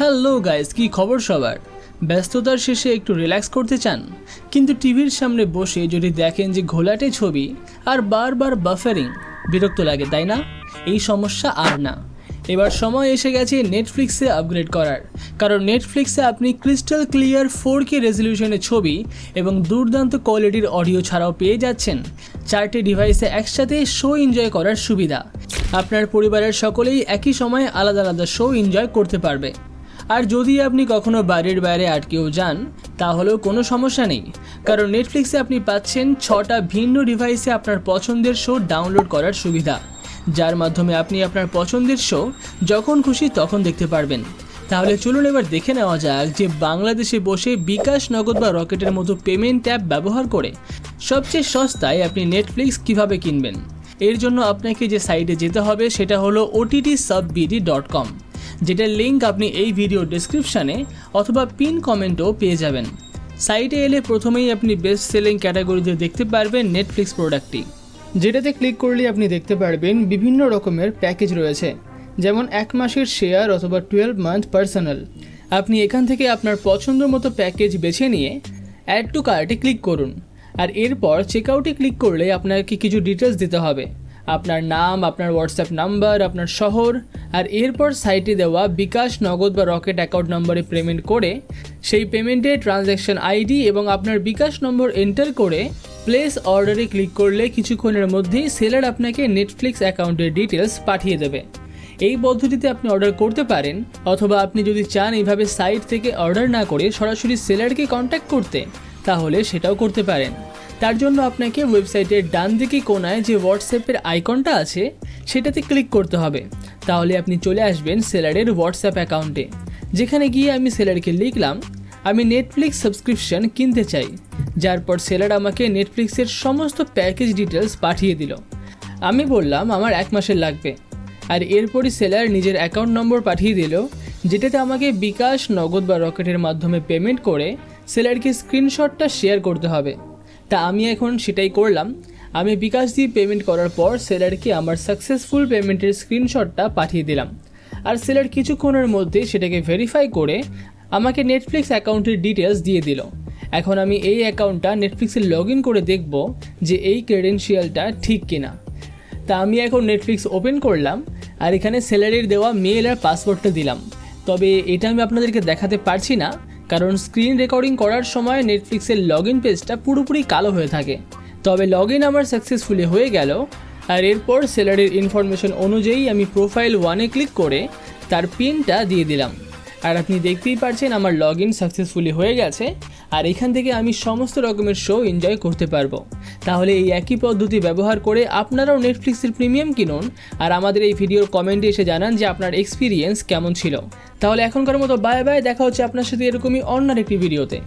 Hello guys কি খবর সবার? ব্যস্ততার শেষে একটু রিল্যাক্স করতে চান? কিন্তু টিভির সামনে বসে যদি দেখেন যে ঘোলাটে ছবি আর বারবার বাফারিং বিরক্ত লাগে, তাই না? এই সমস্যা আর না। এবার সময় এসে গেছে নেটফ্লিক্সে আপগ্রেড করার। কারণ নেটফ্লিক্সে আপনি ক্রিস্টাল ক্লিয়ার ফোর কে রেজলিউশনের ছবি এবং দুর্দান্ত কোয়ালিটির অডিও ছাড়াও পেয়ে যাচ্ছেন। চারটি ডিভাইসে একসাথে শো এনজয় করার সুবিধা। আপনার পরিবারের সকলেই একই সময়ে আলাদা আলাদা শো এনজয় করতে পারবে। আর যদি আপনি কখনো বাড়ির বাইরে আটকেও যান, তাহলেও কোনো সমস্যা নেই। কারণ নেটফ্লিক্সে আপনি পাচ্ছেন ছটা ভিন্ন ডিভাইসে আপনার পছন্দের শো ডাউনলোড করার সুবিধা। যার মাধ্যমে আপনি আপনার পছন্দের শো যখন খুশি তখন দেখতে পারবেন। তাহলে চলুন এবার দেখে নেওয়া যাক যে বাংলাদেশে বসে বিকাশ নগদ বা রকেটের মতো পেমেন্ট অ্যাপ ব্যবহার করে সবচেয়ে সস্তায় আপনি নেটফ্লিক্স কীভাবে কিনবেন? এর জন্য আপনাকে যে সাইটে যেতে হবে সেটা হলো ওটিটি সাববিডি ডট কম যেটার লিঙ্ক আপনি এই ভিডিও ডেসক্রিপশানে অথবা পিন কমেন্টেও পেয়ে যাবেন। সাইটে এলে প্রথমেই আপনি বেস্ট সেলিং ক্যাটাগরিতে দেখতে পারবেন নেটফ্লিক্স প্রোডাক্টটি যেটাতে ক্লিক করলে আপনি দেখতে পারবেন বিভিন্ন রকমের প্যাকেজ রয়েছে, যেমন এক মাসের শেয়ার অথবা টুয়েলভ মান্থ পার্সোনাল আপনি এখান থেকে আপনার পছন্দ মতো প্যাকেজ বেছে নিয়ে অ্যাড টু কার্টে ক্লিক করুন। আর এরপর চেকআউটে ক্লিক করলে আপনাকে কিছু ডিটেলস দিতে হবে। আপনার নাম, আপনার হোয়াটসঅ্যাপ নাম্বার আপনার শহর, আর এরপর সাইটে দেওয়া বিকাশ নগদ বা রকেট অ্যাকাউন্ট নম্বরে পেমেন্ট করে সেই পেমেন্টে ট্রানজ্যাকশন আইডি এবং আপনার বিকাশ নম্বর এন্টার করে প্লেস অর্ডারে ক্লিক করলে কিছুক্ষণের মধ্যেই সেলার আপনাকে নেটফ্লিক্স অ্যাকাউন্টের ডিটেলস পাঠিয়ে দেবে। এই পদ্ধতিতে আপনি অর্ডার করতে পারেন অথবা আপনি যদি চান এইভাবে সাইট থেকে অর্ডার না করে সরাসরি সেলারকে কন্ট্যাক্ট করতে, তাহলে সেটাও করতে পারেন। তার জন্য আপনাকে ওয়েবসাইটের ডান দিকে কোনায় যে হোয়াটসঅ্যাপের আইকনটা আছে, সেটাতে ক্লিক করতে হবে। তাহলে আপনি চলে আসবেন সেলারের হোয়াটসঅ্যাপ অ্যাকাউন্টে। যেখানে গিয়ে আমি সেলারকে লিখলাম, আমি নেটফ্লিক্স সাবস্ক্রিপশন কিনতে চাই। যার পর সেলার আমাকে নেটফ্লিক্সের সমস্ত প্যাকেজ ডিটেলস পাঠিয়ে দিল। আমি বললাম, আমার এক মাসের লাগবে। আর এরপরই সেলার নিজের অ্যাকাউন্ট নম্বর পাঠিয়ে দিল, যেটাতে আমাকে বিকাশ, নগদ বা রকেটের মাধ্যমে পেমেন্ট করে সেলারকে স্ক্রিনশটটা শেয়ার করতে হবে। তা আমি এখন সেটাই করলাম। আমি বিকাশ দিয়ে পেমেন্ট করার পর সেলারকে আমার সাকসেসফুল পেমেন্টের স্ক্রিনশটটা পাঠিয়ে দিলাম। আর সেলার কিছুক্ষণের মধ্যে সেটাকে ভেরিফাই করে আমাকে নেটফ্লিক্স অ্যাকাউন্টের ডিটেলস দিয়ে দিল। এখন আমি এই অ্যাকাউন্টটা নেটফ্লিক্সে লগ ইন করে দেখব যে এই ক্রেডেন্সিয়ালটা ঠিক কিনা। তা আমি এখন নেটফ্লিক্স ওপেন করলাম আর এখানে স্যালারির দেওয়া মেল আর পাসওয়ার্ডটা দিলাম। তবে এটা আমি আপনাদেরকে দেখাতে পারছি না। কারণ স্ক্রিন রেকর্ডিং করার সময় নেটফ্লিক্সের লগ ইন পেজটা পুরোপুরি কালো হয়ে থাকে। তবে লগ ইন আমার সাকসেসফুলি হয়ে গেল, আর এরপর স্যালারির ইনফরমেশন অনুযায়ী আমি প্রোফাইল ওয়ানে ক্লিক করে তার পিনটা দিয়ে দিলাম। আর আপনি দেখতেই পারছেন আমার লগ ইন সাকসেসফুলি হয়ে গেছে, আর এখান থেকে আমি সমস্ত রকমের শো এনজয় করতে পারব। তাহলে এই একই পদ্ধতি ব্যবহার করে আপনারাও নেটফ্লিক্সের প্রিমিয়াম কিনুন। আর আমাদের এই ভিডিওর কমেন্টে এসে জানান যে আপনার এক্সপিরিয়েন্স কেমন ছিল। তাহলে এখনকার মতো বাই বাই দেখা হচ্ছে আপনার সাথে এরকমই অন্য একটি ভিডিওতে।